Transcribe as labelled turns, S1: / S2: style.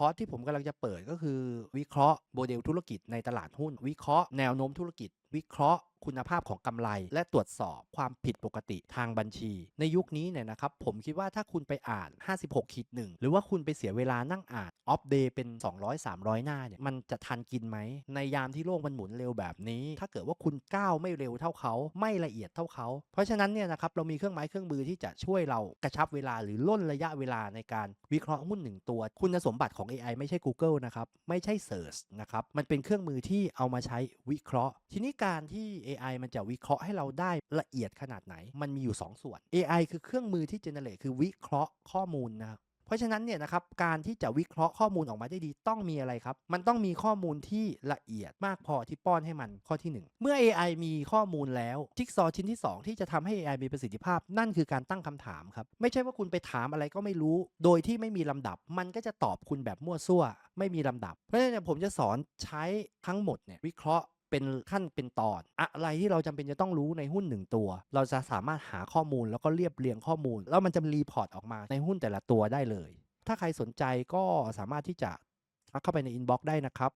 S1: คอร์สที่ผมกำลังจะเปิดก็คือ วิเคราะห์โมเดลธุรกิจในตลาดหุ้น วิเคราะห์แนวโน้มธุรกิจ วิเคราะห์ คุณภาพของกำไร และตรวจสอบความผิดปกติทางบัญชี ในยุคนี้เนี่ยนะครับผมคิดว่าถ้าคุณไปอ่าน 56ขีดหนึ่งหรือว่าคุณไปเสียเวลานั่งอ่านออฟเดย์เป็น 200 300 หน้าเนี่ยมันจะทันกินไหม ในยามที่โลกมันหมุนเร็วแบบนี้ ถ้าเกิดว่าคุณก้าวไม่เร็วเท่าเขาไม่ละเอียดเท่าเขา เพราะฉะนั้นเนี่ยนะครับเรามีเครื่องไม้เครื่องมือที่จะช่วยเรากระชับเวลาหรือล่นระยะเวลาในการวิเคราะห์หุ้นหนึ่งตัว คุณสมบัติของ AI ไม่ใช่ Google นะครับไม่ใช่ Search นะครับมันเป็นเครื่องมือที่เอามาใช้วิเคราะห์ ทีนี้การที่ AI มันจะวิเคราะห์ให้เราได้ละเอียดขนาดไหน มันมีอยู่ 2 ส่วน AI คือเครื่องมือที่ generate คือวิเคราะห์ข้อมูลนะครับเพราะฉะนั้นเนี่ยนะครับการที่จะวิเคราะห์ข้อมูลออกมาได้ดีต้องมีอะไรครับ มันต้องมีข้อมูลที่ละเอียดมากพอที่ป้อนให้มันข้อที่ 1 เมื่อ AI มีข้อมูลแล้วจิ๊กซอว์ชิ้นที่ 2 ที่จะทำให้ AI มีประสิทธิภาพ นั่นคือการตั้งคำถามครับ ไม่ใช่ว่าคุณไปถามอะไรก็ไม่รู้ โดยที่ไม่มีลำดับ มันก็จะตอบคุณแบบมั่วซั่ว ไม่มีลำดับ เพราะฉะนั้นเนยผมจะสอนใช้ทั้งหมดเนี่ยวิเคราะห์ เป็นขั้นเป็นตอน อะไรที่เราจำเป็นจะต้องรู้ในหุ้นหนึ่งตัว เราจะสามารถหาข้อมูลแล้วก็เรียบเรียงข้อมูล แล้วมันจะรีพอร์ตออกมาในหุ้นแต่ละตัวได้เลย ถ้าใครสนใจก็สามารถที่จะทักเข้าไปในอินบ็อกซ์ได้นะครับ